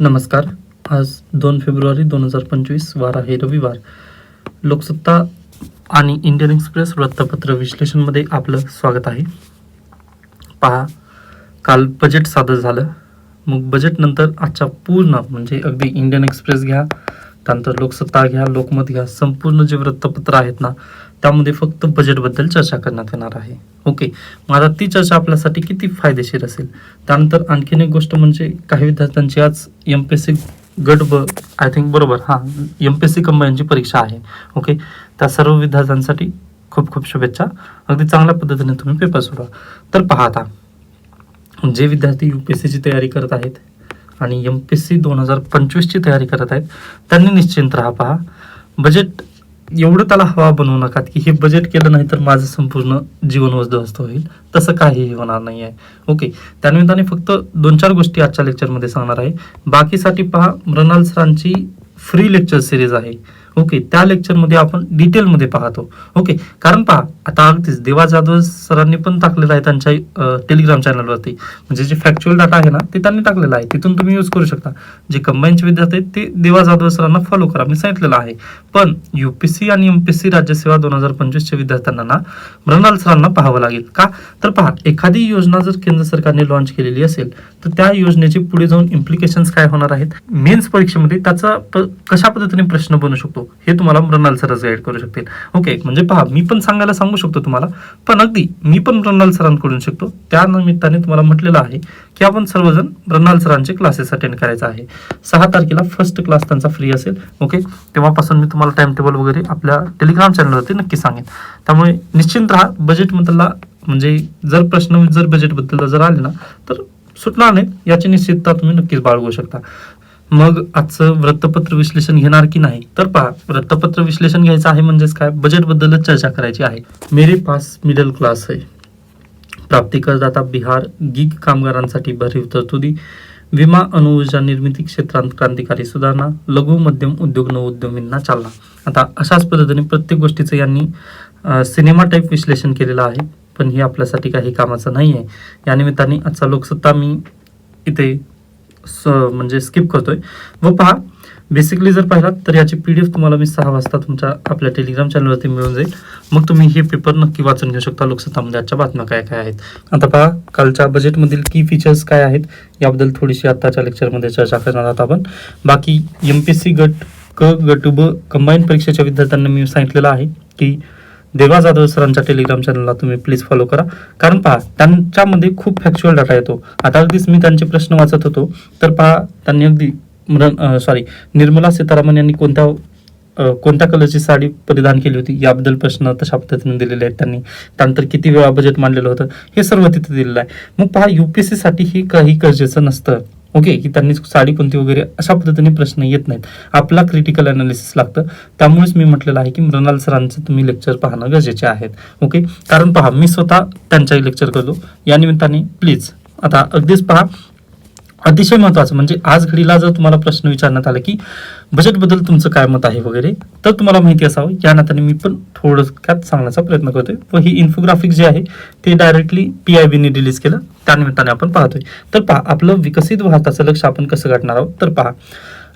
नमस्कार. आज दोन फेब्रुवारी दोन हजार पंचवीस वार आहे रविवार. लोकसत्ता आणि इंडियन एक्सप्रेस वृत्तपत्र विश्लेषणमध्ये आपलं स्वागत आहे. पहा काल बजेट सादर झालं. मग बजेटनंतर आजच्या पूर्ण म्हणजे अगदी इंडियन एक्सप्रेस घ्या त्यानंतर लोकसत्ता घ्या लोकमत घ्या संपूर्ण जे वृत्तपत्र आहेत ना त्यामध्ये फक्त बजेटबद्दल चर्चा करण्यात येणार आहे. ओके मग आता ती चर्चा आपल्यासाठी किती फायदेशीर असेल? त्यानंतर आणखीन एक गोष्ट म्हणजे काही विद्यार्थ्यांची आज एम पी एस सी गट ब आय थिंक बरोबर हां एम पी एस सी कंबाईनची परीक्षा आहे. ओके त्या सर्व विद्यार्थ्यांसाठी खूप खूप शुभेच्छा. अगदी चांगल्या पद्धतीने तुम्ही पेपर सोडवा. तर पहा जे विद्यार्थी यू पी एस सीची तयारी करत आहेत आणि एम पी एस सी दोन हजार पंचवीसची तयारी करत आहेत त्यांनी निश्चिंत राहा पहा. बजेट एवढं त्याला हवा बनवू नका की हे बजेट केलं नाही तर माझं संपूर्ण जीवन उद्ध्वस्त होईल. तसं काहीही होणार नाही आहे ओके त्यानिमित्ताने फक्त दोन चार गोष्टी आजच्या लेक्चरमध्ये सांगणार आहे. बाकीसाठी पहा मृणाल सरांची फ्री लेक्चर सिरीज आहे. ओके त्या लेक्चरमध्ये आपण डिटेलमध्ये पाहतो. ओके कारण पहा आता अगदीच देवा जाधव सरांनी पण टाकलेलं आहे त्यांच्या टेलिग्राम चॅनलवरती म्हणजे जे फॅक्च्युअल डाटा आहे ना ते त्यांनी टाकलेलं आहे. तिथून तुम्ही यूज करू शकता. जे कंबाईनचे विद्यार्थी आहेत ते देवा जाधव सरांना फॉलो करा. मी सांगितलेलं आहे. पण युपीएससी आणि एम पी सी राज्यसेवा दोन हजार पंचवीसच्या विद्यार्थ्यांना ना मृणाल सरांना पाहावं लागेल. का? तर पहा एखादी योजना जर केंद्र सरकारने लॉन्च केलेली असेल तर त्या योजनेचे पुढे जाऊन इम्प्लिकेशन्स काय होणार आहेत? मेन्स परीक्षेमध्ये त्याचा प- कशा पद्धतीने प्रश्न बनू शकतो? हे तुम्हाला मृणाल सरच गाईड करू शकतील. ओके म्हणजे पहा मी पण सांगायला सांगू शकतो तुम्हाला पण अगदी मी पण मृणाल सरांकडून शिकतो. त्या निमित्ताने तुम्हाला म्हटलेलं आहे की आपण सर्वजण मृणाल सरांचे क्लासेस अटेंड करायचा आहे. सहा तारखेला फर्स्ट क्लास त्यांचा फ्री असेल ओके तेव्हापासून मी तुम्हाला टाइम टेबल वगैरे आपल्या टेलिग्राम चॅनलवरती नक्की सांगेन. त्यामुळे निश्चिंत राहा बजेटमधला म्हणजे जर प्रश्न जर बजेटबद्दल जर आले ना तर सुटणार नाही. याची निश्चितता तुम्ही नक्कीच बाळगू शकता. मग आजचं वृत्तपत्र विश्लेषण घेणार की नाही? तर पहा वृत्तपत्र विश्लेषण घ्यायचं आहे म्हणजेच काय? बजेटबद्दलच चर्चा करायची आहे. मेरे पास मिडल क्लास आहे प्राप्ती करदाता बिहार गिग कामगारांसाठी भरीव तरतुदी विमा अणुऊर्जा निर्मिती क्षेत्रांत क्रांतिकारी सुधारणा लघु मध्यम उद्योग नवउद्यमींना चालना. आता अशाच पद्धतीने प्रत्येक गोष्टीचं यांनी सिनेमा टाईप विश्लेषण केलेलं आहे. पण हे आपल्यासाठी काही कामाचं नाही आहे या निमित्ताने आजचा लोकसत्ता मी इथे स म्हणजे स्किप करतोय. व पहा बेसिकली जर पाहिलात तर याची पी डी एफ तुम्हाला मी सहा वाजता तुमच्या आपल्या टेलिग्राम चॅनलवरती मिळून जाईल. मग तुम्ही हे पेपर नक्की वाचून घेऊ शकता. लोकसत्तामध्ये आजच्या बातम्या काय काय आहेत. आता पहा कालच्या बजेटमधील की फीचर्स काय आहेत याबद्दल थोडीशी आत्ताच्या लेक्चरमध्ये चर्चा करणार आहोत आपण. बाकी एम पी एस सी गट क गट ब कंबाईन परीक्षेच्या विद्यार्थ्यांना मी सांगितलेलं आहे की देवा जाधव सरांच्या टेलिग्राम चॅनलला तुम्ही प्लीज फॉलो करा. कारण पहा त्यांच्यामध्ये खूप फॅक्च्युअल डाटा येतो. आता अगदीच मी त्यांचे प्रश्न वाचत होतो. तर पहा त्यांनी अगदी सॉरी निर्मला सीतारामन यांनी कोणत्या कोणत्या कलरची साडी परिधान केली होती? याबद्दल प्रश्न तशा पद्धतीने दिलेले आहेत त्यांनी. त्यानंतर किती वेळा बजेट मांडलेलं होतं? हे सर्व तिथे दिलेलं आहे. मग पहा एस सी ही काही गरजेचं नसतं. ओके की त्यांनी साडी कोणती वगैरे अशा पद्धतीने प्रश्न येत नाहीत. आपला क्रिटिकल अनालिसिस लागतं. त्यामुळेच मी म्हटलेलं आहे की मृणाल सरांचं तुम्ही लेक्चर पाहणं गरजेचे आहेत. ओके? कारण पहा मी स्वतः त्यांच्याही लेक्चर करतो. या निमित्ताने प्लीज आता अगदीच पहा. अतिशय महत्वाचं म्हणजे आज घडीला जर तुम्हाला प्रश्न विचारण्यात आला की बजेटबद्दल तुमचं काय मत आहे वगैरे तर तुम्हाला माहिती असावं. या नात्याने मी पण थोडक्यात सांगण्याचा प्रयत्न करतोय. व ही इन्फोग्राफिक जे आहे ते डायरेक्टली पी आय बीने रिलीज केलं. त्या निमित्ताने आपण पाहतोय. तर पहा आपलं विकसित भारताचं लक्ष आपण कसं गाठणार आहोत? तर पहा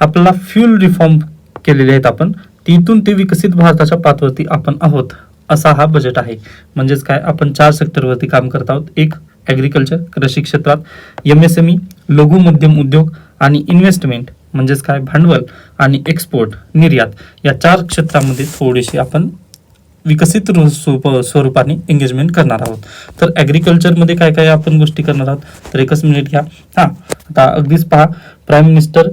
आपल्याला फ्युल रिफॉर्म केलेले आहेत आपण. तिथून ते विकसित भारताच्या पातवरती आपण आहोत असा हा बजेट आहे. म्हणजेच काय? आपण चार सेक्टरवरती काम करत आहोत. एक ॲग्रिकल्चर कृषी क्षेत्रात. एम एस एम ई लघु मध्यम उद्योग आणि इन्व्हेस्टमेंट म्हणजेच काय? भांडवल आणि एक्सपोर्ट निर्यात या चार क्षेत्रामध्ये थोडीशी आपण विकसित स्वरूप- स्वरूपाने एंगेजमेंट करणार आहोत. तर ॲग्रिकल्चरमध्ये काय काय आपण गोष्टी करणार आहोत? तर एकच मिनिट घ्या. हां आता अगदीच पहा. प्राईम मिनिस्टर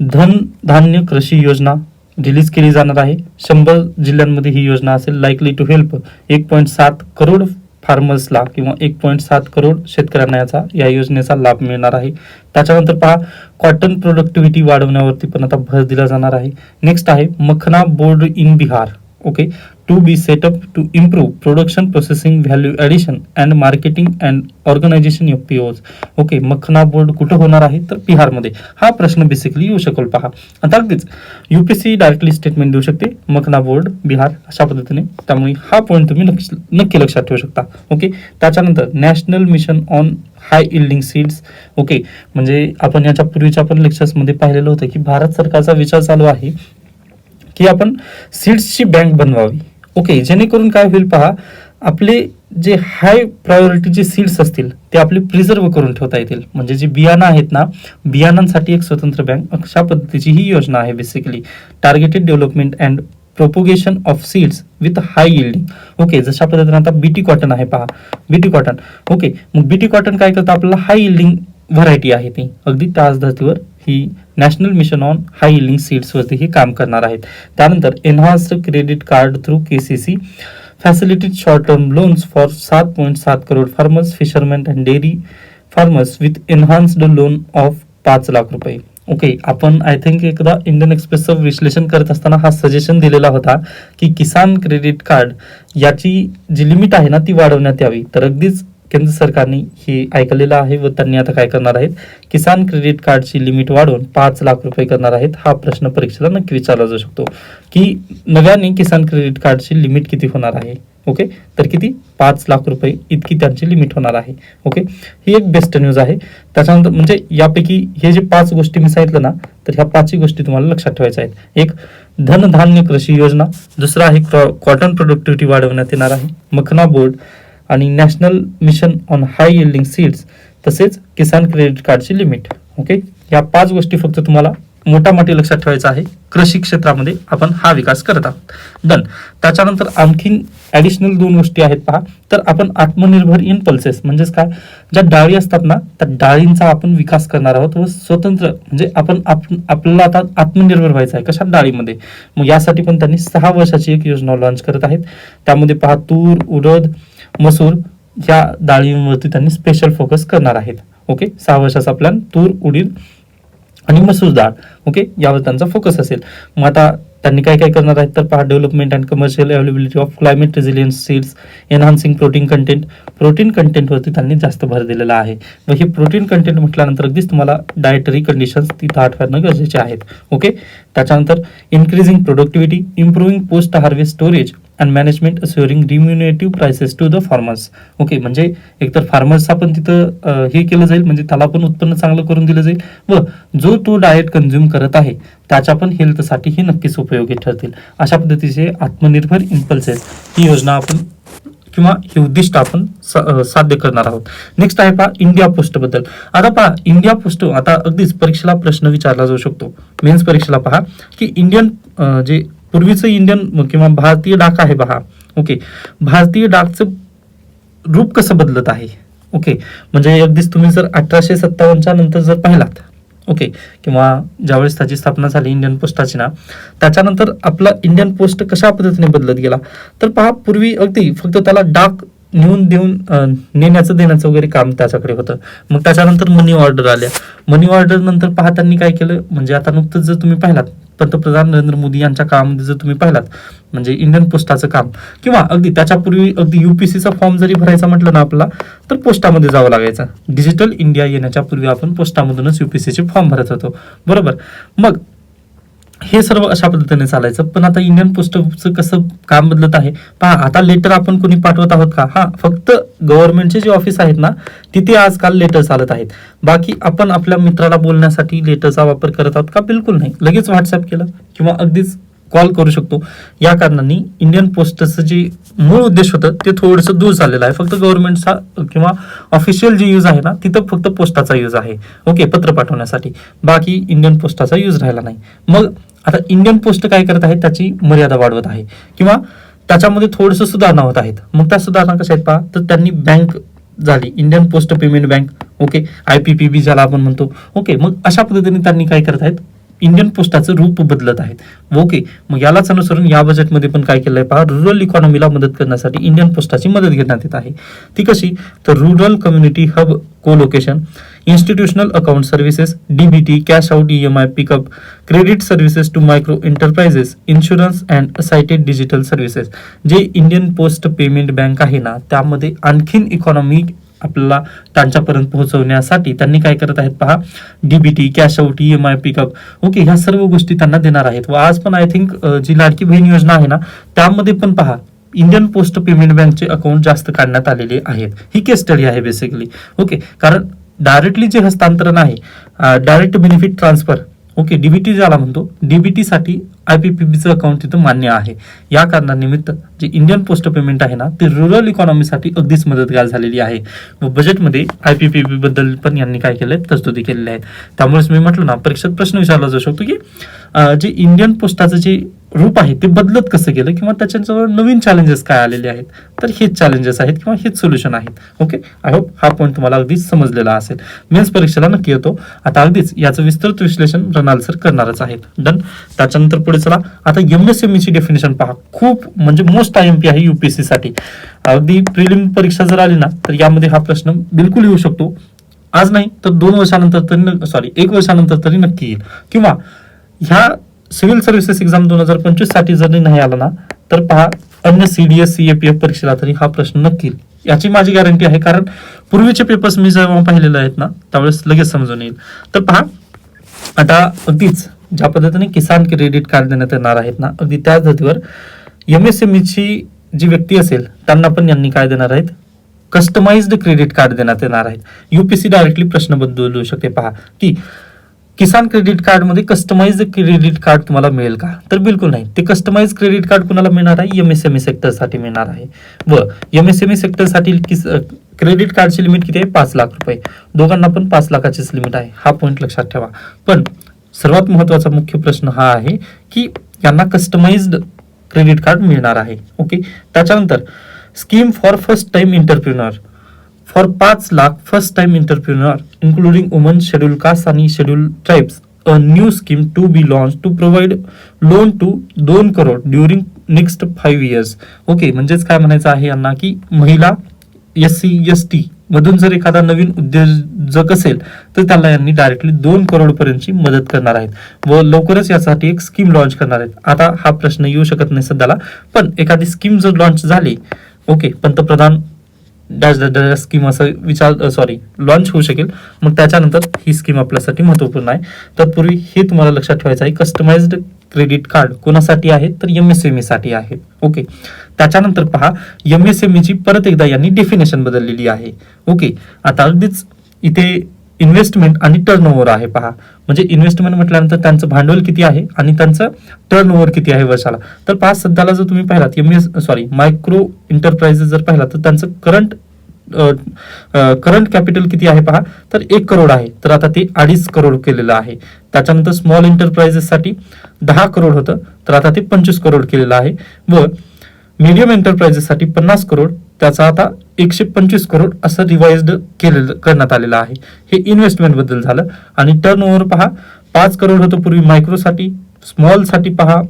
धन धान्य कृषी योजना रिलीज केली जाणार आहे. शंभर जिल्ह्यांमध्ये ही योजना असेल. लाईकली टू हेल्प एक पॉईंट सात करोड फार्मर्सला किंवा एक पॉईंट सात करोड शेतकऱ्यांना याचा या योजनेचा लाभ मिळणार आहे. त्याच्यानंतर पहा कॉटन प्रोडक्टिव्हिटी वाढवण्यावरती पण आता भर दिला जाणार आहे. नेक्स्ट आहे makhana board in Bihar okay to be setup to to production processing value value and marketing and organization organization P POs okay makhana board कुठं होणार आहे? तर बिहारमध्ये. हा प्रश्न बेसिकली येऊ शकेल पहा. आता अगदीच सी डायरेक्टली स्टेटमेंट देऊ शकते. मखना बोर्ड बिहार अशा पद्धतीने. त्यामुळे हा पॉईंट तुम्ही लक्ष नक्की लक्षात ठेवू शकता. ओके त्याच्यानंतर national mission on high yielding seeds okay म्हणजे आपण याच्या पूर्वीच्या पण लेक्चर्समध्ये पाहिलेलं होतं की भारत सरकारचा विचार चालू आहे की आपण सीड्सची बँक बनवावी. ओके जेणेकरून काय होईल पहा आपले जे हाय प्रायोरिटीचे सीड्स असतील ते आपले प्रिझर्व करून ठेवता येतील. म्हणजे जे बियाणं आहेत ना बियाणांसाठी एक स्वतंत्र बँक अशा पद्धतीची ही योजना आहे basically targeted development and propagation of seeds with high yielding okay जशा पद्धतीने आता बीटी कॉटन आहे पहा. बीटी कॉटन ओके मग बीटी कॉटन काय करतं? आपल्याला हाय यिल्डिंग व्हरायटी आहे ती. अगदी त्याच धर्तीवर ही national mission on high yielding सीड्सवरतीही काम करणार आहेत. त्यानंतर enhanced credit card through K C C facilitated short term loans for सात पॉईंट सात crore farmers fisherman and dairy farmers with enhanced loan of पाच लाख रुपये. ओके आपण आय थिंक एकदा इंडियन एक्सप्रेसचं विश्लेषण करत असताना हा सजेशन दिलेला होता की किसान क्रेडिट कार्ड याची जी लिमिट आहे ना ती वाढवण्यात यावी. तर अगदीच केंद्र सरकारने हे ऐकलेलं आहे व त्यांनी आता काय करणार आहेत? किसान क्रेडिट कार्डची लिमिट वाढवून पाच लाख रुपये करणार आहेत हा प्रश्न परीक्षेला नक्की विचारला जाऊ शकतो. की नव्याने किसान क्रेडिट कार्डची लिमिट किती होणार आहे? ओके? तर किती? पाच लाख रुपये इतकी त्यांची लिमिट होणार आहे. ओके? ही एक बेस्ट न्यूज आहे. त्याच्यानंतर म्हणजे यापैकी हे जे पाच गोष्टी मी सांगितलं ना तर ह्या पाचही गोष्टी तुम्हाला लक्षात ठेवायच्या आहेत. एक धनधान्य कृषी योजना. दुसरा आहे कॉटन प्रोडक्टिव्हिटी वाढवण्यात येणार आहे. मखना बोर्ड आणि national mission on high yielding seeds तसेच किसान क्रेडिट कार्डची लिमिट. ओके? या पाच गोष्टी फक्त तुम्हाला मोठा मोठी लक्षात ठेवायचं आहे. कृषी क्षेत्रामध्ये आपण हा विकास करत आहोत. डन त्याच्यानंतर आणखीन ॲडिशनल दोन गोष्टी आहेत पहा. तर आपण आत्मनिर्भर इन पल्सेस म्हणजेच काय? ज्या डाळी असतात ना त्या डाळींचा आपण विकास करणार आहोत व स्वतंत्र म्हणजे आपण आपल्याला आता आत्मनिर्भर व्हायचं आहे कशा डाळीमध्ये? मग यासाठी पण त्यांनी सहा वर्षाची एक योजना लॉन्च करत आहेत. त्यामध्ये पहा तूर उडद मसूर या डाळींवरती त्यांनी स्पेशल फोकस करणार आहेत. ओके सहा वर्षाचा प्लॅन तूर उडीद आणि मसूर डाळ. ओके यावर त्यांचा फोकस असेल. मग आता त्यांनी काय काय करणार आहेत? तर पहा development and commercial availability of climate resilience seeds enhancing protein content protein कंटेंटवरती त्यांनी जास्त भर दिलेला आहे. मग हे प्रोटीन कंटेंट म्हटल्यानंतर अगदीच तुम्हाला डायटरी कंडिशन्स तिथं आठवणं गरजेचे आहेत. ओके त्याच्यानंतर increasing productivity improving post harvest storage and management assuring remunerative prices to the farmers okay म्हणजे एकतर फार्मर्सचा पण तिथं हे केलं जाईल म्हणजे त्याला पण उत्पन्न चांगलं करून दिलं जाईल. व जो तो डाएट कन्झ्युम करत आहे त्याच्या पण हेल्थसाठी हे नक्कीच उपयोगी ठरतील. अशा पद्धतीचे आत्मनिर्भर इम्पल्सेस ही योजना आपण किंवा हे उद्दिष्ट आपण साध्य करणार आहोत. नेक्स्ट आहे पहा इंडिया पोस्टबद्दल. आता पहा इंडिया पोस्ट आता अगदीच परीक्षेला प्रश्न विचारला जाऊ शकतो. मेन्स परीक्षेला पहा की इंडियन जे पूर्वीचं इंडियन किंवा भारतीय डाक आहे पहा ओके भारतीय डाकचं रूप कसं बदलत आहे? ओके म्हणजे अगदीच तुम्ही जर अठराशे सत्तावन्नच्या नंतर जर पाहिलात ओके. किंवा ज्यावेळेस त्याची स्थापना झाली इंडियन पोस्टाची ना त्याच्यानंतर आपला इंडियन पोस्ट कशा पद्धतीने बदलत गेला? तर पहा पूर्वी अगदी फक्त त्याला डाक नेऊन देऊन नेण्याचं देण्याचं वगैरे काम त्याच्याकडे होतं. मग त्याच्यानंतर मनी ऑर्डर आल्या. मनी ऑर्डर नंतर पाहताना काय केलं? म्हणजे आता नुकतंच जर तुम्ही पाहिलात पंतप्रधान नरेंद्र मोदी यांच्या काळामध्ये जर तुम्ही पाहिलात म्हणजे इंडियन पोस्टाचं काम किंवा अगदी त्याच्यापूर्वी अगदी युपीसीचा फॉर्म जरी भरायचा म्हटलं ना आपला तर पोस्टामध्ये जावं लागायचं. डिजिटल इंडिया येण्याच्या पूर्वी आपण पोस्टामधूनच युपीसीचे फॉर्म भरत होतो. बरोबर? मग हे सर्व अशा पद्धतीने चालायचं. पण आता इंडियन पोस्टचं कसं काम बदलत आहे? पहा आता लेटर आपण कोणी पाठवत आहोत का? हा फक्त गव्हर्नमेंटचे जे ऑफिस आहेत ना तिथे आजकाल लेटर चालत आहेत. बाकी आपण आपल्या मित्राला बोलण्यासाठी लेटरचा वापर करत आहोत का? बिलकुल नाही. लगेच व्हॉट्सअप केलं किंवा अगदीच कॉल करू शकतो. या कारणाने इंडियन पोस्टचं जे मूळ उद्देश होतं ते थोडंसं दूर झालेलं आहे. फक्त गव्हर्नमेंटचा किंवा ऑफिशियल जे यूज आहे ना तिथं फक्त पोस्टाचा यूज आहे. ओके पत्र पाठवण्यासाठी. बाकी इंडियन पोस्टाचा यूज राहिला नाही. मग आता इंडियन पोस्ट काय करत आहे त्याची मर्यादा वाढवत आहे. किंवा त्याच्यामध्ये थोडंसं सुधारणा होत आहेत. मग त्या सुधारणा कशा आहेत पहा तर त्यांनी बँक झाली. Indian post payment bank okay I P P B ज्याला आपण म्हणतो ओके मग अशा पद्धतीने त्यांनी काय करत आहेत? इंडियन पोस्टाचं रूप बदलत आहेत. ओके मग यालाच अनुसरून या बजेटमध्ये पण काय केलंय पहा रुरल इकॉनॉमीला मदत करण्यासाठी इंडियन पोस्टाची मदत घेण्यात येत आहे. ती कशी? तर rural community hub co location institutional account services DBT cash out I pickup credit services to micro enterprises insurance and assisted digital services जे इंडियन पोस्ट पेमेंट बँक आहे ना त्यामध्ये आणखीन इकॉनॉमी आपल्याला त्यांच्यापर्यंत पोहोचवण्यासाठी त्यांनी काय करत आहेत पहा? DBT cash out E M I pickup okay ह्या सर्व गोष्टी त्यांना देणार आहेत. व आज पण आय थिंक जी लाडकी बहीण योजना आहे ना त्यामध्ये पण पहा इंडियन पोस्ट पेमेंट बँकचे अकाउंट जास्त काढण्यात आलेले आहेत. ही केस स्टडी आहे बेसिकली ओके कारण डायरेक्टली जे हस्तांतरण आहे direct benefit transfer okay DBT ज्याला म्हणतो आय पी पी बीचं अकाउंट तिथं मान्य आहे. या कारणानिमित्त जे इंडियन पोस्ट पेमेंट आहे ना ते रुरल इकॉनॉमीसाठी अगदीच मदतगार झालेली आहे. व बजेटमध्ये आय पी पी बद्दल पण यांनी काय केलं आहे तरतुदी केलेल्या आहेत त्यामुळेच मी म्हटलं ना परीक्षेत प्रश्न विचारला जाऊ शकतो की जे इंडियन पोस्टाचं जे रूप आहे ते बदलत कसं गेलं किंवा त्याच्याजवळ नवीन चॅलेंजेस काय आलेले आहेत तर हेच चॅलेंजेस आहेत किंवा हेच सोल्युशन आहेत. ओके आय होप हा पॉईंट तुम्हाला अगदीच समजलेला असेल. मेन्स परीक्षेला नक्की येतो. आता अगदीच याचं विस्तृत विश्लेषण रणाल सर करणारच आहेत. डन त्याच्यानंतर पुढे चला. आता एम एस एम ची डेफिनेशन पहा. खूप म्हणजे मोस्ट आय एम पी आहे युपीएससी साठी. अगदी प्रिलिम परीक्षा जर आली ना तर यामध्ये हा प्रश्न बिलकुल येऊ शकतो. आज नाही तर दोन वर्षानंतर तरी सॉरी एक वर्षानंतर तरी नक्की येईल. किंवा ह्या सिव्हिल सर्व्हिसेस एक्झाम दोन हजार पंचवीससाठी जरी नाही आला ना तर पहा अन्य सीडीएस सीएपीएफ परीक्षेला तरी हा प्रश्न नक्की याची माझी गॅरंटी आहे कारण पूर्वीचे पेपर्स मी जेव्हा पाहिलेले आहेत ना त्यावेळेस लगेच समजून येईल. तर पहा आता अगदीच ज्या पद्धतीने किसान क्रेडिट कार्ड देण्यात येणार आहेत ना अगदी त्याच धर्तीवर एम एस एम ची जी व्यक्ती असेल त्यांना पण यांनी काय देणार आहेत? कस्टमाइज्ड क्रेडिट कार्ड देण्यात येणार आहेत. युपीसी डायरेक्टली प्रश्न बदलू शकते. पहा की किसान क्रेडिट कार्डमध्ये कस्टमाइज क्रेडिट कार्ड तुम्हाला मिळेल का? तर बिलकुल नाही. ते कस्टमाइज क्रेडिट कार्ड कुणाला मिळणार आहे? एमएसएमई सेक्टर सेक्टरसाठी मिळणार आहे. व एमएसएमई सेक्टरसाठी किस क्रेडिट कार्डची लिमिट किती आहे? पाच लाख रुपये. दोघांना पण पाच लाखाचीच लिमिट आहे. हा पॉईंट लक्षात ठेवा. पण सर्वात महत्त्वाचा मुख्य प्रश्न हा आहे की यांना कस्टमाइज्ड क्रेडिट कार्ड मिळणार आहे. ओके त्याच्यानंतर scheme for first time entrepreneur for पाच lakh first time entrepreneur including woman schedule caste आणि schedule tribes a new scheme to be launch to provide loan to दोन crore during next five years okay म्हणजेच काय म्हणायचं आहे यांना की महिला एस सी एस टी मधून जर एखादा नवीन उद्योजक असेल तर त्याला यांनी डायरेक्टली दोन करोड पर्यंतची मदत करणार आहेत. व लवकरच यासाठी एक स्कीम लॉन्च करणार आहेत. आता हा प्रश्न येऊ शकत नाही सध्याला पण एखादी स्कीम जर लॉन्च झाली ओके पंतप्रधान डॅश डॅश डॅश स्कीम असं विचार सॉरी लॉन्च होऊ शकेल. मग त्याच्यानंतर ही स्कीम आपल्यासाठी महत्त्वपूर्ण आहे. तत्पूर्वी हे तुम्हाला लक्षात ठेवायचं आहे कस्टमाइज्ड क्रेडिट कार्ड कोणासाठी आहे? तर एम एस एम ई साठी आहे. ओके त्याच्यानंतर पहा एम एस एम ईची ची परत एकदा यांनी डेफिनेशन बदललेली आहे. ओके आता अगदीच इथे इन्व्हेस्टमेंट आणि टर्नओव्हर आहे पहा. म्हणजे इन्व्हेस्टमेंट म्हटल्यानंतर त्यांचं भांडवल किती आहे आणि त्यांचं टर्नओव्हर किती आहे वर्षाला. तर पहा सध्याला जर तुम्ही पाहिलात M S sorry micro enterprises जर पाहिला तर त्यांचं करंट करंट कॅपिटल किती आहे पहा? तर एक करोड आहे. तर आता ते अडीच करोड केलेलं आहे. त्याच्यानंतर स्मॉल एंटरप्राइजेससाठी दहा करोड होतं. तर आता ते पंचवीस करोड केलेलं आहे. व मीडियम एंटरप्राइजेससाठी पन्नास करोड. त्याचा आता एकशे पंचवीस करोड असं रिवाइज्ड केलेलं करण्यात आलेलं आहे. हे इन्व्हेस्टमेंटबद्दल झालं. आणि टर्न ओव्हर पहा पाच करोड होतं पूर्वी मायक्रोसाठी स्मॉलसाठी पहा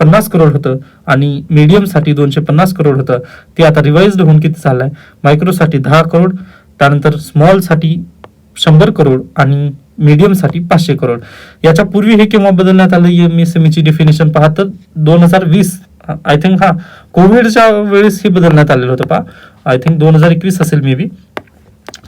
पन्नास करोड होतं. आणि मीडियमसाठी दोनशे पन्नास करोड होतं. ते आता रिवाइज्ड होऊन किती झालंय मायक्रोसाठी दहा करोड त्यानंतर स्मॉलसाठी शंभर करोड आणि मीडियमसाठी पाचशे करोड. याच्या पूर्वी हे केव्हा बदलण्यात आलं? एम एस एम ईची डेफिनेशन पहा तर दोन हजार वीस आय थिंक हा कोविडच्या वेळेस हे बदलण्यात आलेलं होतं पहा आय थिंक दोन हजार एकवीस असेल मे बी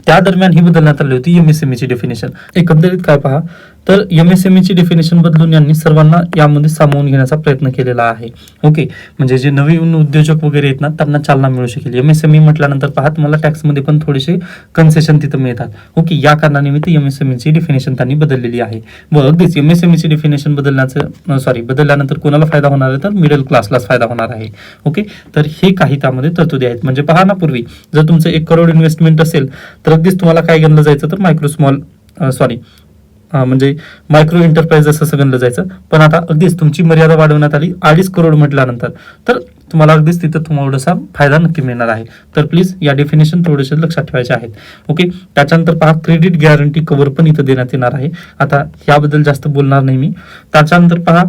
त्या दरम्यान ही बदलण्यात आली होती एम एस एम ची डेफिनेशन एकंदरीत काय पहा तर एम एसएम ची डेफिनेशन बदलून यांनी सर्वांना यामध्ये सामावून घेण्याचा प्रयत्न केलेला आहे. ओके म्हणजे जे नवीन उद्योजक वगैरे आहेत ना त्यांना चालना मिळू शकेल. एम एसएमई म्हटल्यानंतर पहा तुम्हाला टॅक्समध्ये पण थोडेसे कन्सेशन तिथं मिळतात. ओके या कारणानिमित्त एम एसएम ची डेफिनेशन त्यांनी बदललेली आहे. व अगदीच एमएसएमई ची डेफिनेशन बदलण्याचं सॉरी बदलल्यानंतर कोणाला फायदा होणार आहे? तर मिडल क्लासलाच फायदा होणार आहे. ओके तर हे काही त्यामध्ये तरतुदी आहेत. म्हणजे पहा ना पूर्वी जर तुमचं एक करोड इन्व्हेस्टमेंट असेल तर अगदीच तुम्हाला काय गणलं जायचं? तर मायक्रो स्मॉल सॉरी म्हणजे मायक्रो एंटरप्राईज असं गणलं जायचं. पण आता अगदीच तुमची मर्यादा वाढवण्यात आली अडीच करोड म्हटल्यानंतर. तर तुम्हाला अगदीच तिथं थोडासा फायदा नक्की मिळणार आहे. तर प्लीज या डेफिनेशन थोडेसे लक्षात ठेवायचे आहेत. ओके त्याच्यानंतर पहा क्रेडिट गॅरंटी कव्हर पण इथं देण्यात येणार आहे. आता याबद्दल जास्त बोलणार नाही मी. त्याच्यानंतर पहा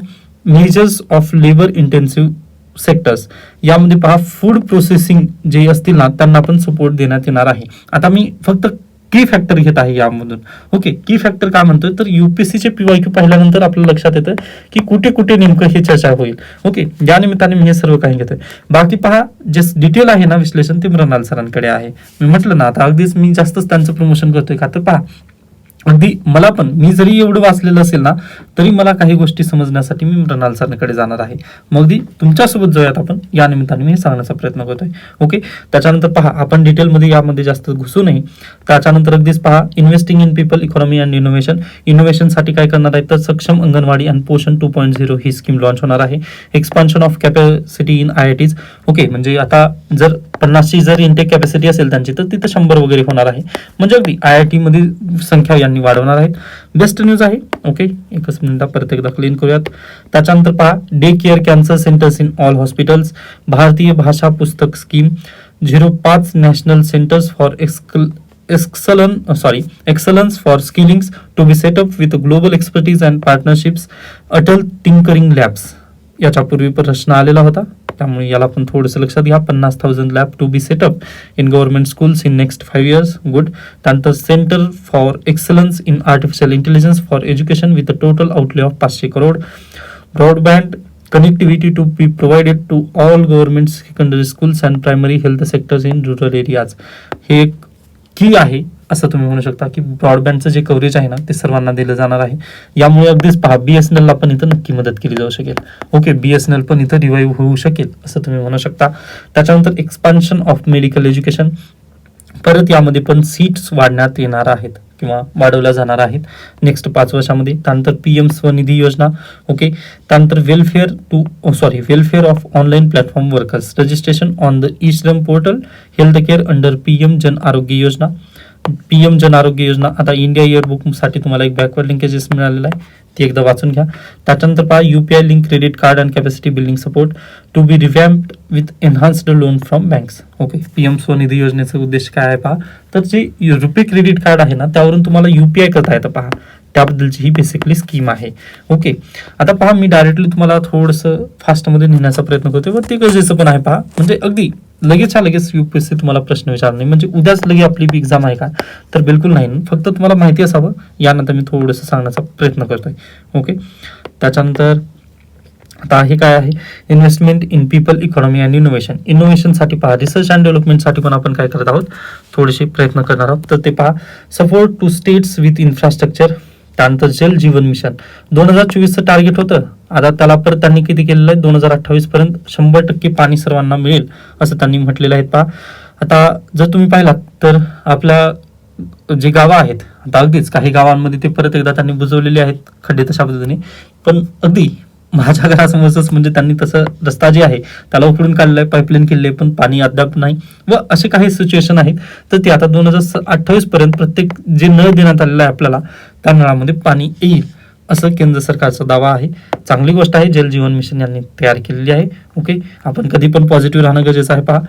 measures of labour intensive sectors यामध्ये पहा फूड प्रोसेसिंग जे असतील ना त्यांना पण सपोर्ट देण्यात येणार आहे. आता मी फक्त की फॅक्टर घेत आहे यामधून. ओके की फॅक्टर काय म्हणतोय? तर युपीएससीचे पीवाय क्यू पाहिल्यानंतर आपल्याला लक्षात येतं की कुठे कुठे नेमकं हे चर्चा होईल. ओके या निमित्ताने मी हे सर्व काही घेतोय. बाकी पहा जे डिटेल आहे ना विश्लेषण ते मृणाल सरांकडे आहे. मी म्हटलं ना आता अगदीच मी जास्तच त्यांचं प्रमोशन करतोय का? तर पहा अगदी मला पण मी जरी एवढं वाचलेलं असेल ना तरी मला काही गोष्टी समजण्यासाठी मी मृणाल सरकडे जाणार आहे. मग अगदी तुमच्यासोबत जाऊयात आपण. या निमित्ताने मी सांगण्याचा प्रयत्न करतोय. ओके? त्याच्यानंतर पहा आपण डिटेलमध्ये यामध्ये जास्त घुसू नये. त्याच्यानंतर अगदीच पहा investing in people economy and innovation इनोव्हेशनसाठी काय करणार आहे तर सक्षम अंगणवाडी आणि पोषण टू पॉईंट झिरो ही स्कीम लॉन्च होणार आहे. Expansion of capacity in I I Ts okay? म्हणजे आता जर पन्नासची जर इनटेक कॅपॅसिटी असेल त्यांची तर तिथं शंभर वगैरे होणार आहे. म्हणजे अगदी आय आय टीमध्ये संख्या यांनी वाढवणार आहेत. बेस्ट न्यूज आहे. ओके एकच मिनिटा परत एकदा क्लीन करूयात. त्याच्यानंतर पहा day care cancer centres in all hospitals Bharatiya Bhasha Pustak scheme zero पाच national centres for excel excellence sorry excellence for skillings to be setup with global expertise and partnerships Atal tinkering labs. याच्यापूर्वी प्रश्न आलेला होता. त्यामुळे याला पण थोडंसं लक्षात घ्या. पन्नास thousand lab to be set up in government schools in next five years good त्यानंतर centre for excellence in artificial intelligence for education with a total outlay of पाचशे crore broadband connectivity to be provided to all government secondary schools and primary health sectors in rural areas हे एक की आहे. असं तुम्ही म्हणू शकता की ब्रॉडबँडचं जे कव्हरेज आहे ना ते सर्वांना दिलं जाणार आहे. यामुळे अगदीच पहा एन एलला पण इथं नक्की मदत केली जाऊ शकेल. ओके बीएसएनएल पण इथं रिवाईव्ह होऊ शकेल असं तुम्ही म्हणू शकता. त्याच्यानंतर एक्सपान्शन ऑफ मेडिकल एज्युकेशन परत यामध्ये पण सीट्स वाढण्यात येणार आहेत किंवा वाढवल्या जाणार आहेत नेक्स्ट पाच वर्षामध्ये. त्यानंतर पी एम स्वनिधी योजना. ओके त्यानंतर welfare to sorry welfare of online platform workers registration on the e Shram portal health care under P M Jan Arogya Yojana P M Jan Arogya योजना. आता इंडिया इयरबुकसाठी तुम्हाला एक बॅकवर्ड लिंकेजेस मिळालेला आहे. ती एकदा वाचून घ्या. त्याच्यानंतर पहा UPI link credit card and capacity building support to be revamped with enhanced loan from banks okay P M Svanidhi योजनेचा उद्देश काय आहे पहा? तर जे रुपे क्रेडिट कार्ड आहे ना त्यावरून तुम्हाला युपीआय करता येतं पहा. त्याबद्दलची ही बेसिकली स्कीम आहे. ओके आता पहा मी डायरेक्टली तुम्हाला थोडंसं फास्टमध्ये नेण्याचा प्रयत्न करतो पण ते गरजेचं पण आहे पहा. म्हणजे अगदी लगेच लगेच सी तुम्हाला प्रश्न विचारला नाही. म्हणजे उद्याच लगे आपली एक्झाम आहे का? तर बिलकुल नाही. फक्त तुम्हाला माहिती असावं. यानंतर मी थोडंसं सांगण्याचा प्रयत्न करतोय. ओके त्याच्यानंतर आता हे काय आहे? Investment in people economy and innovation इनोव्हेशनसाठी पहा. रिसर्च अँड डेव्हलपमेंटसाठी पण आपण काय करत आहोत? थोडेसे प्रयत्न करणार आहोत. तर ते पहा. Support to states with infrastructure त्यानंतर जल जीवन मिशन. दोन हजार चोवीसचं टार्गेट होतं. आता त्याला परत त्यांनी किती केलेलं आहे? दोन हजार अठ्ठावीस पर्यंत शंभर टक्के पाणी सर्वांना मिळेल असं त्यांनी म्हटलेलं आहे. पहा आता जर तुम्ही पाहिलात तर आपल्या जे गावं आहेत आता अगदीच काही गावांमध्ये ते परत एकदा त्यांनी बुजवलेले आहेत खड्डे तशा पद्धतीने. पण अगदी माझ्या घरासमोरच म्हणजे त्यांनी तसं रस्ता जे आहे त्याला उकडून काढलाय पाईपलाईन केले पण पाणी अद्याप नाही. व असे काही सिच्युएशन आहेत तर ते आता दोन हजार अठ्ठावीस पर्यंत प्रत्येक जे नळ देण्यात आलेलं आहे आपल्याला त्या नळामध्ये पाणी येईल असं केंद्र सरकारचा दावा आहे. चांगली गोष्ट आहे जल जीवन मिशन यांनी तयार केलेली आहे. ओके आपण कधी पण पॉझिटिव्ह राहणं गरजेचं आहे. पहा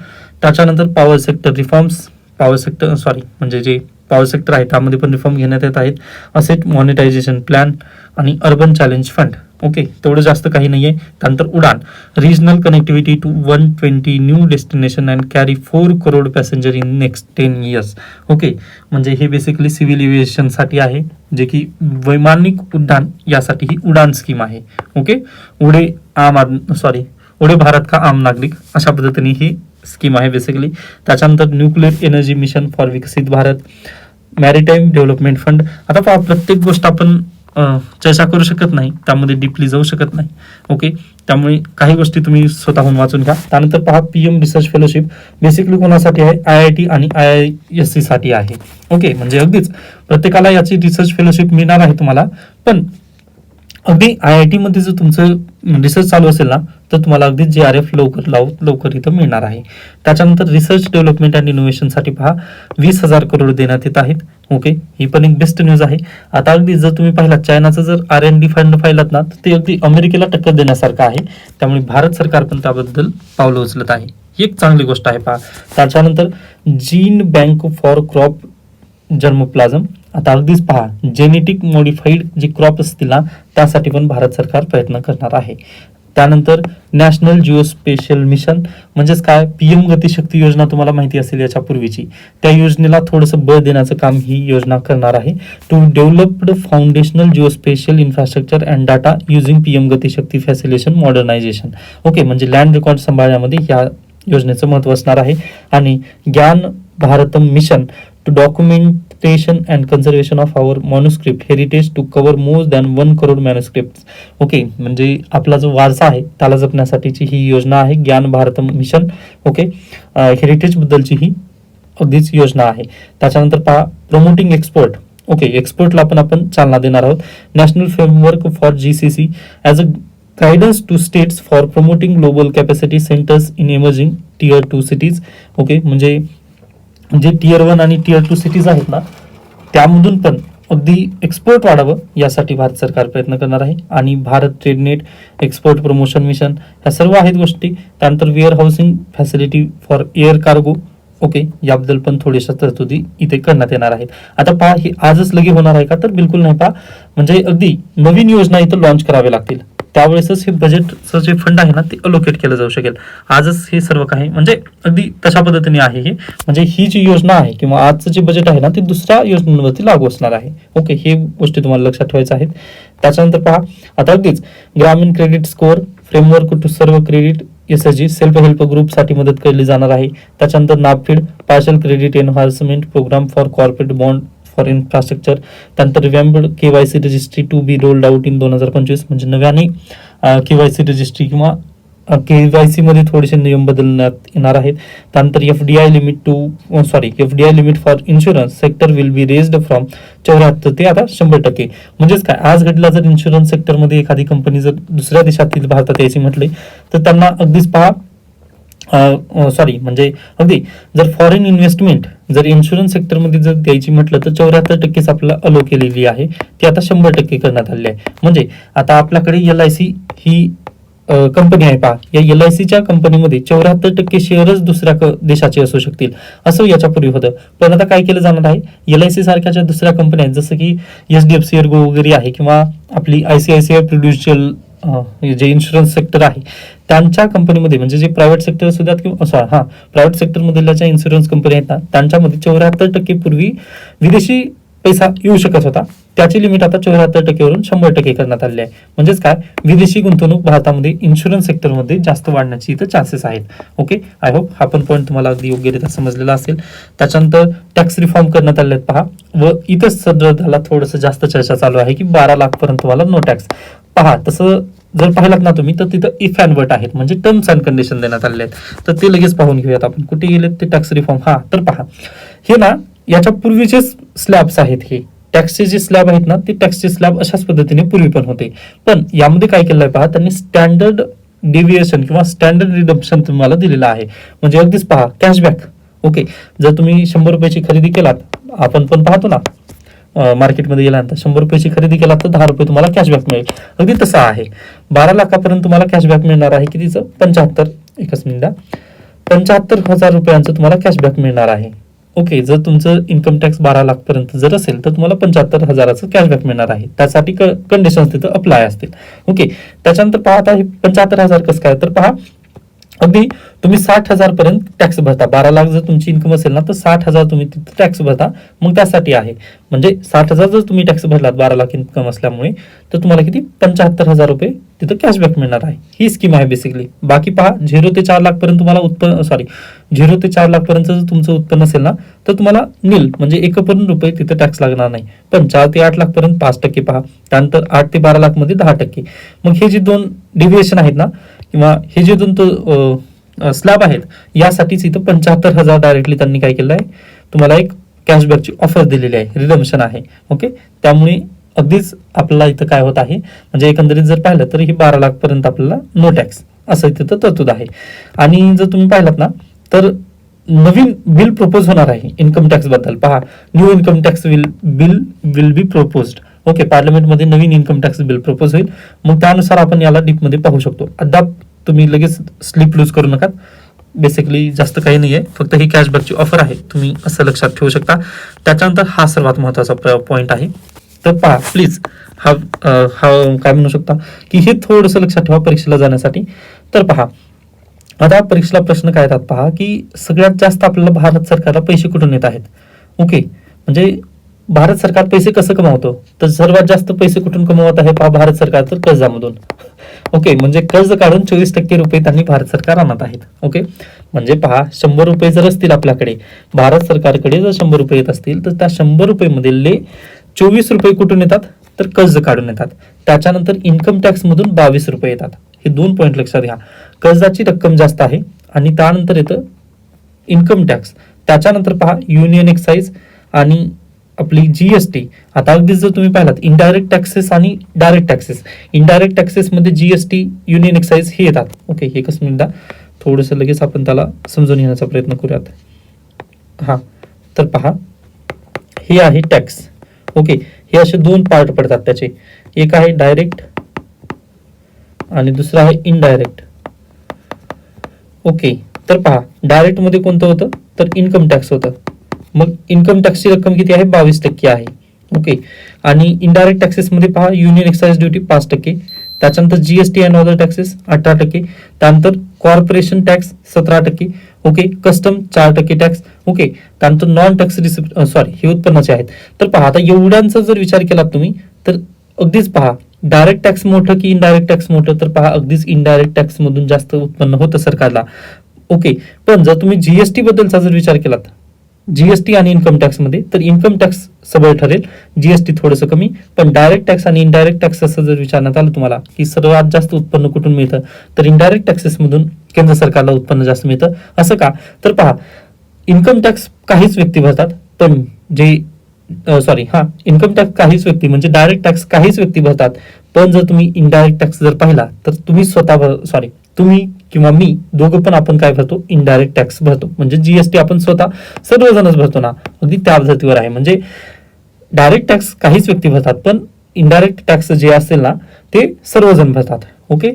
त्याच्यानंतर power sector reforms power sector sorry म्हणजे जे पॉवर सेक्टर आहे त्यामध्ये पण रिफॉर्म घेण्यात येत आहेत. असेट मॉनिटायझेशन प्लॅन आणि अर्बन चॅलेंज फंड ओके तेवढं जास्त काही नाही आहे त्यानंतर Udan. Regional connectivity to one twenty new destination and carry four crore passenger in next ten years okay म्हणजे हे बेसिकली सिव्हिल एव्हिएशनसाठी आहे जे की वैमानिक उड्डाण यासाठी ही उडान स्कीम आहे. ओके उडे आम आद सॉरी उडे भारत का आम नागरिक अशा पद्धतीने ही स्कीम आहे बेसिकली त्याच्यानंतर nuclear energy mission for Viksit Bharat. Maritime development fund आता पहा प्रत्येक गोष्ट आपण चर्चा करू शकत नाही. त्यामध्ये डीपली जाऊ शकत नाही. ओके? त्यामुळे काही गोष्टी तुम्ही स्वतःहून वाचून घ्या. त्यानंतर पहा पीएम रिसर्च फेलोशिप. बेसिकली कोणासाठी आहे? आय आय टी आणि आय आय एस सी साठी आहे. ओके? म्हणजे अगदीच. प्रत्येकाला याची रिसर्च फेलोशिप मिळणार आहे तुम्हाला. पण अगदी आय आय टीमध्ये जर तुमचं रिसर्च चालू असेल ना तर तुम्हाला अगदी जे आर एफ लवकर लाव लवकर इथं मिळणार आहे. त्याच्यानंतर रिसर्च डेव्हलपमेंट अँड इनोव्हेशनसाठी पहा वीस हजार करोड देण्यात येत आहेत. ओके ही पण एक बेस्ट न्यूज आहे. आता अगदी जर तुम्ही पाहिलात चायनाचं जर आर एन डी फंड पाहिलात ना तर ते अगदी अमेरिकेला टक्कर देण्यासारखं आहे. त्यामुळे भारत सरकार पण त्याबद्दल पावलं उचलत आहे. ही एक चांगली गोष्ट आहे पहा. त्याच्यानंतर gene bank for crop germplasm आता अगदीच पहा जेनेटिक मॉडिफाईड जे क्रॉप असतील ना त्यासाठी पण भारत सरकार प्रयत्न करणार आहे. त्यानंतर नॅशनल जिओ स्पेशल मिशन म्हणजेच काय? पी एम गतिशक्ती योजना तुम्हाला माहिती असेल याच्या पूर्वीची त्या योजनेला थोडंसं बळ देण्याचं काम ही योजना करणार आहे. To developed foundational geospatial infrastructure and data using PM Gatishakti facilitation modernisation okay म्हणजे लँड रेकॉर्ड सांभाळण्यामध्ये या योजनेचं महत्त्व असणार आहे. आणि Gyan Bharatam mission to documentation and conservation of our manuscript heritage to cover more than one crore manuscript okay म्हणजे आपला जो वारसा आहे त्याला जपण्यासाठीची ही योजना आहे ज्ञान भारत मिशन. ओके हेरिटेजबद्दलची ही अगदीच योजना आहे. त्याच्यानंतर पहा प्रमोटिंग एक्सपोर्ट ओके एक्सपोर्टला पण आपण चालना देणार आहोत. National framework for G C C as a guidance to states for promoting global capacity centres in emerging tier two cities okay म्हणजे जे टीयर वन आणि टीयर टू सिटीज आहेत ना त्यामधून पण अगदी एक्सपोर्ट वाढावं यासाठी भारत सरकार प्रयत्न करणार आहे. आणि Bharat TradeNet export promotion mission ह्या सर्व आहेत गोष्टी. त्यानंतर warehousing facility for air cargo okay याबद्दल पण थोड्याशा तरतुदी इथे करण्यात येणार आहेत. आता पहा हे आजच लगे होणार आहे का? तर बिलकुल नाही पहा. म्हणजे अगदी नवीन योजना इथं लॉन्च करावे लागतील. त्यावेळेसच हे बजेटचं जे फंड आहे ना ते अलोकेट केलं जाऊ शकेल. आजच हे सर्व काही म्हणजे अगदी तशा पद्धतीने आहे हे. म्हणजे ही जी योजना आहे किंवा आजचं जे बजेट आहे ना ते दुसऱ्या योजनांवरती लागू असणार आहे. ओके हे गोष्टी तुम्हाला लक्षात ठेवायच्या आहेत. त्याच्यानंतर पहा आता अगदीच Grameen credit score framework to सर्व credit S S G self help ग्रुपसाठी मदत केली जाणार आहे. त्याच्यानंतर NaBFID partial credit enhancement programme for corporate bond for infrastructure त्यानंतर revamped K Y C registry to be rolled out in दोन हजार पंचवीस म्हणजे नव्याने के वाय सी रजिस्ट्री किंवा के वाय सीमध्ये थोडेसे नियम बदलण्यात येणार आहेत. त्यानंतर F D I limit to sorry F D I limit for insurance sector will be raised from चौऱ्याहत्तर ते आता शंभर टक्के. म्हणजेच काय आज घडला जर इन्शुरन्स सेक्टरमध्ये एखादी कंपनी जर दुसऱ्या देशातील भारतात यायची म्हटले तर त्यांना अगदीच पहा सॉरी म्हणजे अगदी जर फॉरेन इन्व्हेस्टमेंट जर इन्शुरन्स सेक्टरमध्ये जर द्यायची म्हटलं तर चौऱ्याहत्तर टक्केच आपल्याला अलो केलेली आहे. ती आता शंभर टक्के करण्यात आलेली आहे. म्हणजे आता आपल्याकडे एल आय सी ही कंपनी आहे पहा. या एल आय सीच्या कंपनीमध्ये चौऱ्याहत्तर टक्के शेअरच दुसऱ्या क- देशाचे असू शकतील. असं याच्यापूर्वी होतं. पण आता काय केलं जाणार आहे? एल आय सी सारख्या ज्या दुसऱ्या कंपन्या आहेत जसं की H D F C Ergo वगैरे आहे किंवा आपली I C I C I prudential जे इन्शुरन्स सेक्टर आहे त्यांच्या कंपनीमध्ये म्हणजे जे प्रायव्हेट सेक्टर सुद्धा किंवा सॉरी हा प्रायव्हेट सेक्टरमधल्या ज्या इन्शुरन्स कंपनी आहेत ना त्यांच्यामध्ये चौऱ्याहत्तर टक्के पूर्वी विदेशी पैसा येऊ शकत होता. त्याची लिमिट आता चौऱ्याहत्तर टक्केवरून शंभर टक्के करण्यात आली आहे. म्हणजेच काय? विदेशी गुंतवणूक भारतामध्ये इन्शुरन्स सेक्टरमध्ये जास्त वाढण्याची इथं चान्सेस आहेत. ओके आय होप हा पण पॉईंट तुम्हाला अगदी योग्यरित्या समजलेला असेल. त्याच्यानंतर टॅक्स रिफॉर्म करण्यात आले आहेत पहा. व इथंच सदराला थोडंसं जास्त चर्चा चालू आहे की बारा लाखपर्यंत तुम्हाला नो टॅक्स पहा तसं जर पाहिलात ना तुम्ही तर तिथं इफ अँड वट आहेत. म्हणजे टर्म्स अँड कंडिशन देण्यात आलेले आहेत. तर ते लगेच पाहून घेऊयात आपण. कुठे गेलेत ते टॅक्स रिफॉर्म हा तर पहा. हे ना याच्या पूर्वीचे स्लॅब्स आहेत हे. टॅक्सचे जे स्लॅब आहेत ना ते टॅक्सचे स्लॅब अशाच पद्धतीने पूर्वी पण होते. पण यामध्ये काय केलंय पहा त्यांनी स्टँडर्ड डेव्हिएशन किंवा स्टँडर्ड रिडम्पशन तुम्हाला दिलेलं आहे. म्हणजे अगदीच पहा कॅशबॅक ओके जर तुम्ही शंभर रुपयाची खरेदी केलात आपण पण पाहतो ना मार्केटमध्ये गेल्यानंतर शंभर रुपयाची खरेदी केला तर दहा रुपये तुम्हाला कॅशबॅक मिळेल. अगदी तसं आहे. बारा लाखापर्यंत तुम्हाला कॅशबॅक मिळणार आहे. कितीचं? पंच्याहत्तर. एकच मिनिटा. पंच्याहत्तर हजार रुपयांचं तुम्हाला कॅशबॅक मिळणार आहे. ओके जर तुमचं इन्कम टॅक्स बारा लाखपर्यंत जर असेल तर तुम्हाला पंच्याहत्तर हजाराचं कॅशबॅक मिळणार आहे. त्यासाठी कंडिशन तिथं अप्लाय असतील. ओके त्याच्यानंतर पहा आता हे पंच्याहत्तर हजार कसं काय? तर पहा अगदी तुम्ही साठ हजार पर्यंत टॅक्स भरता. बारा लाख जर तुमची इन्कम असेल ना तर साठ हजार तुम्ही तिथे टॅक्स भरता. मग त्यासाठी आहे. म्हणजे साठ हजार जर तुम्ही टॅक्स भरलात बारा लाख इन्कम असल्यामुळे तर तुम्हाला किती? पंच्याहत्तर हजार रुपये तिथं कॅशबॅक मिळणार आहे. ही स्कीम आहे बेसिकली बाकी पहा झिरो ते चार लाख पर्यंत तुम्हाला उत्पन्न सॉरी झिरो ते चार लाख पर्यंत जर तुमचं उत्पन्न असेल ना तर तुम्हाला नील म्हणजे एक पर्यंत रुपये तिथे टॅक्स लागणार नाही. पण चार ते आठ लाख पर्यंत पाच टक्के पहा. त्यानंतर आठ ते बारा लाखमध्ये दहा टक्के. मग हे जे दोन डिव्हिएशन आहेत ना किंवा हे जे दोन तो स्लॅब आहेत यासाठीच इथं पंच्याहत्तर हजार डायरेक्टली त्यांनी काय केलं आहे तुम्हाला एक कॅशबॅकची ऑफर दिलेली आहे रिडम्शन आहे ओके त्यामुळे अगदीच आपल्याला इथं काय होत आहे म्हणजे एकंदरीत जर पाहिलं तर ही बारा लाखपर्यंत आपल्याला नो टॅक्स असं तिथं तरतूद आहे. आणि जर तुम्ही पाहिलात ना तर नवीन बिल प्रपोज होणार आहे इन्कम टॅक्सबद्दल. पहा new income tax will bill will be proposed okay पार्लमेंटमध्ये नवीन इन्कम टॅक्स बिल प्रपोज होईल. मग त्यानुसार आपण याला डीपमध्ये पाहू शकतो. अद्याप तुम्ही लगेच स्लिप लूज करू नका. बेसिकली जास्त काही नाही आहे फक्त ही कॅशबॅकची ऑफर आहे. तुम्ही असं लक्षात ठेवू शकता. त्याच्यानंतर हा सर्वात महत्त्वाचा पॉईंट आहे. तर पहा प्लीज हा हा काय म्हणू शकता? की हे थोडंसं लक्षात ठेवा परीक्षेला जाण्यासाठी. तर पहा आता परीक्षेला प्रश्न काय येतात? पहा की सगळ्यात जास्त आपल्याला भारत सरकारला पैसे कुठून येत आहेत? ओके म्हणजे भारत सरकार पैसे कसं कमावतो? तर सर्वात जास्त पैसे कुठून कमवत आहे? पहा भारत सरकार तर कर्जामधून. ओके म्हणजे कर्ज काढून चोवीस टक्के रुपये त्यांनी भारत सरकार आणत आहेत. ओके म्हणजे पहा शंभर रुपये जर असतील आपल्याकडे भारत सरकारकडे जर शंभर रुपये येत असतील तर त्या शंभर रुपयेमधले चोवीस रुपये कुठून येतात? तर कर्ज काढून येतात. त्याच्यानंतर इन्कम टॅक्समधून बावीस रुपये येतात. हे दोन पॉईंट लक्षात घ्या. कर्जाची रक्कम जास्त आहे आणि त्यानंतर येतं इन्कम टॅक्स त्याच्यानंतर पहा युनियन एक्साईज आणि आपली जीएसटी आता अगदीच जर तुम्ही पाहिलात इनडायरेक्ट टॅक्सेस आणि direct taxes indirect टॅक्सेसमध्ये G S GST union excise हे येतात. ओके हे कसं मिनिट थोडंसं लगेच आपण त्याला समजून घेण्याचा प्रयत्न करूयात. हा तर पहा. हे आहे टॅक्स ओके हे असे दोन पार्ट पडतात त्याचे. एक आहे डायरेक्ट आणि दुसरं आहे इनडायरेक्ट ओके तर पहा डायरेक्टमध्ये कोणतं होतं? तर इन्कम टॅक्स होतं. मग इन्कम टॅक्सची रक्कम किती आहे? बावीस टक्के आहे. ओके आणि इनडायरेक्ट टॅक्सेस मध्ये पहा युनियन एक्साइज ड्युटी पाच टक्के. त्याच्यानंतर जीएसटी अँड अदर टॅक्सेस अठरा टक्के. त्यानंतर कॉर्पोरेशन टॅक्स सतरा टक्के. ओके कस्टम चार टक्के टॅक्स ओके त्यानंतर नॉन टॅक्स रिसिप्ट सॉरी हे उत्पन्नाचे आहेत. तर पहा आता एवढ्यांचा जर विचार केला तुम्ही तर अगदीच पहा डायरेक्ट टॅक्स मोठं की इनडायरेक्ट टॅक्स मोठं तर पहा अगदीच इनडायरेक्ट टॅक्स मधून जास्त उत्पन्न होतं सरकारला. ओके पण जर तुम्ही जीएसटी बद्दलचा जर विचार केलात जीएसटी आणि इन्कम टॅक्समध्ये तर इन्कम टॅक्स सबळ ठरेल. जीएसटी थोडंसं कमी पण डायरेक्ट टॅक्स आणि इनडायरेक्ट टॅक्स असं जर विचारण्यात आलं तुम्हाला की सर्वात जास्त उत्पन्न कुठून मिळतं? तर इनडायरेक्ट टॅक्सेसमधून केंद्र सरकारला उत्पन्न जास्त मिळतं. असं का? तर पहा इन्कम टॅक्स काहीच व्यक्ती भरतात पण जे सॉरी हा इन्कम टॅक्स काहीच व्यक्ती म्हणजे डायरेक्ट टॅक्स काहीच व्यक्ती भरतात पण जर तुम्ही इनडायरेक्ट टॅक्स जर पाहिला तर तुम्ही स्वतः सॉरी तुम्ही किंवा मी दोघं पण आपण काय भरतो? इनडायरेक्ट टॅक्स भरतो. म्हणजे जीएसटी आपण स्वतः सर्वजणच भरतो ना. अगदी त्या पद्धतीवर आहे. म्हणजे डायरेक्ट टॅक्स काहीच व्यक्ती भरतात पण इनडायरेक्ट टॅक्स जे असेल ना ते सर्वजण भरतात. ओके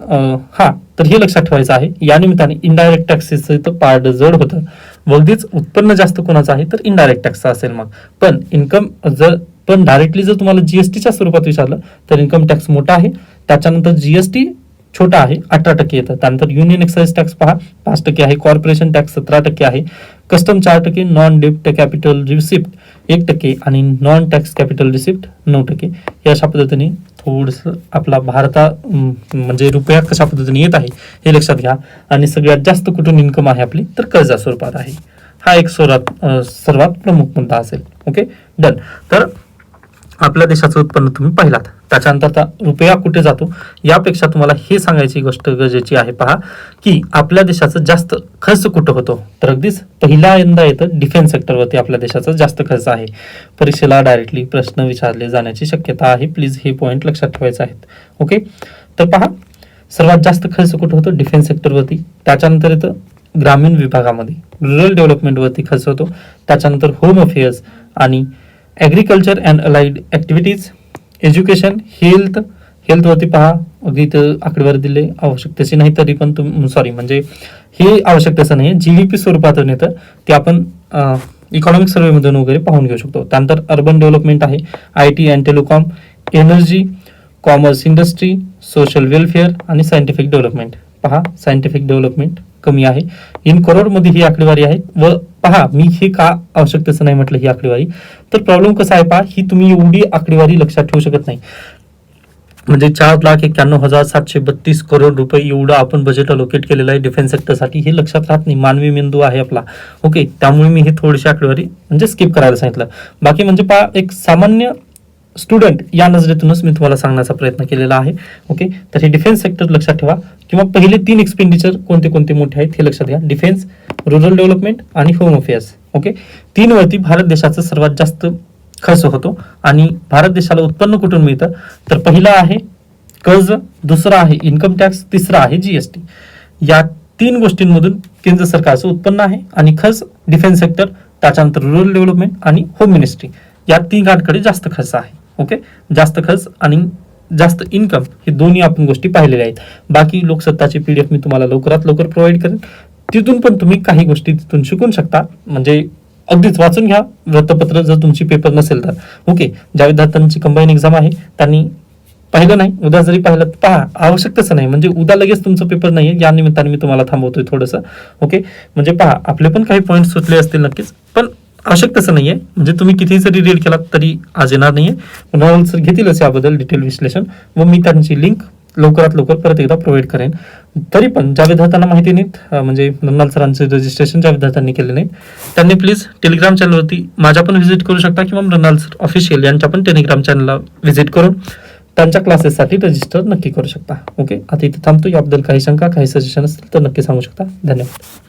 हा तर हे लक्षात ठेवायचं आहे. या निमित्ताने इनडायरेक्ट टॅक्सेस इथं पार्ट जड होतं. व अगदीच उत्पन्न जास्त कोणाचं आहे तर इनडायरेक्ट टॅक्स असेल मग. पण इन्कम जर पण डायरेक्टली जर तुम्हाला जीएसटीच्या स्वरूपात विचारलं तर इन्कम टॅक्स मोठा आहे. त्याच्यानंतर जीएसटी छोटा आहे अठरा टक्के येतं. त्यानंतर युनियन एक्साइज टॅक्स पहा पाच टक्के आहे. कॉर्पोरेशन टॅक्स सतरा टक्के आहे. कस्टम चार टक्के नॉन डेप्ट कॅपिटल रिसिप्ट एक टक्के आणि नॉन टॅक्स कॅपिटल रिसिप्ट नऊ टक्के. हे अशा पद्धतीने थोडंसं आपला भारता म्हणजे रुपया कशा पद्धतीने येत आहे हे लक्षात घ्या. आणि सगळ्यात जास्त कुठून इन्कम आहे आपली तर कर्जा स्वरूपात आहे. हा एक सर्वात सर्वात प्रमुख मुद्दा असेल. ओके डन तर आपल्या देशाचं उत्पन्न तुम्ही पाहिलात. त्याच्यानंतर आता रुपया कुठे जातो? यापेक्षा तुम्हाला हे सांगायची गोष्ट गरजेची आहे. पहा की आपल्या देशाचं जास्त खर्च कुठं होतो? तर अगदीच पहिल्यांदा येतं डिफेन्स सेक्टरवरती आपल्या देशाचा जास्त खर्च आहे. परीक्षेला डायरेक्टली प्रश्न विचारले जाण्याची शक्यता आहे. प्लीज हे पॉईंट लक्षात ठेवायचे आहेत ओके तर पहा सर्वात जास्त खर्च कुठं होतो? डिफेन्स सेक्टरवरती त्याच्यानंतर येतं ग्रामीण विभागामध्ये. रुरल डेव्हलपमेंटवरती खर्च होतो. त्याच्यानंतर होम अफेअर्स आणि agriculture and allied activities education health हेल्थवरती पहा. अगदी इथं आकडेवारी दिले आवश्यकतेची नाही तरी पण तुम सॉरी म्हणजे हे आवश्यकतेचं नाही. आहे जी डी पी स्वरूपातून येतं. ते आपण इकॉनॉमिक सर्वेमधून वगैरे पाहून घेऊ शकतो. त्यानंतर अर्बन डेव्हलपमेंट आहे. I T and telecom energy commerce industry social welfare आणि सायंटिफिक डेव्हलपमेंट पहा सायंटिफिक डेव्हलपमेंट कमी आहे. इन करोडमध्ये ही आकडेवारी आहे. व पहा मी हे का आवश्यकतेचं नाही म्हटलं ही आकडेवारी? तर प्रॉब्लेम कसा आहे पहा ही तुम्ही एवढी आकडेवारी लक्षात ठेवू शकत नाही. म्हणजे चार लाख एक्क्याण्णव हजार सातशे बत्तीस करोड रुपये एवढं आपण बजेट अलोकेट केलेलं आहे डिफेन्स सेक्टरसाठी हे लक्षात राहत नाही. मानवी मेंदू आहे आपला. ओके त्यामुळे मी हे थोडीशी आकडेवारी म्हणजे स्किप करायला सांगितलं. बाकी म्हणजे पहा एक सामान्य स्टुडंट या नजरेतूनच मी तुम्हाला सांगण्याचा प्रयत्न केलेला आहे. ओके तर हे डिफेन्स सेक्टर लक्षात ठेवा. किंवा पहिले तीन एक्सपेंडिचर कोणते कोणते मोठे आहेत हे लक्षात घ्या. डिफेन्स रुरल डेव्हलपमेंट आणि होम अफेअर्स ओके तीनवरती भारत देशाचं सर्वात जास्त खर्च होतो आणि भारत देशाला उत्पन्न कुठून मिळतं? तर पहिला आहे कर्ज दुसरं आहे इन्कम टॅक्स तिसरा आहे जीएसटी या तीन गोष्टींमधून केंद्र सरकारचं उत्पन्न आहे आणि खर्च डिफेन्स सेक्टर त्याच्यानंतर रुरल डेव्हलपमेंट आणि होम मिनिस्ट्री या तीन गाठकडे जास्त खर्च आहे. ओके? जास्त खर्च आणि जास्त इन्कम हे दोन्ही आपण गोष्टी पाहिलेल्या आहेत. बाकी लोकसत्ताची एफ मी तुम्हाला लवकरात लवकर प्रोव्हाइड करेन. तिथून पण तुम्ही काही गोष्टी तिथून शिकून शकता. म्हणजे अगदीच वाचून घ्या. वृत्तपत्र जर तुमची पेपर नसेल तर. ओके? ज्या विद्यार्थ्यांची कंबाईन एक्झाम आहे त्यांनी पाहिलं नाही. उद्या जरी पाहिलं तर पहा आवश्यक तसं नाही. म्हणजे उद्या लगेच तुमचं पेपर नाही आहे या निमित्ताने मी तुम्हाला थांबवतोय थोडंसं. ओके? म्हणजे पहा आपले पण काही पॉईंट सुटले असतील नक्कीच. पण आवश्यक तसं नाहीये. म्हणजे तुम्ही कितीही जरी रीड केलात तरी आज येणार नाहीये. पुन्हा सर घेतीलच याबद्दल डिटेल विश्लेषण व मी त्यांची लिंक लवकरात लवकर परत एकदा प्रोव्हाइड करेन. तरी पण ज्या विद्यार्थ्यांना माहिती नाहीत म्हणजे नन्नाल सरांचे रजिस्ट्रेशन ज्या विद्यार्थ्यांनी केले नाही त्यांनी प्लीज टेलिग्राम चॅनलवरती माझ्या पण व्हिजिट करू शकता किंवा मृणाल सर ऑफिशियल यांच्या पण टेलिग्राम चॅनलला व्हिजिट करून त्यांच्या क्लासेससाठी रजिस्टर नक्की करू शकता. ओके आता इथे थांबतो याबद्दल काही शंका काही सजेशन असतील तर नक्की सांगू शकता. धन्यवाद.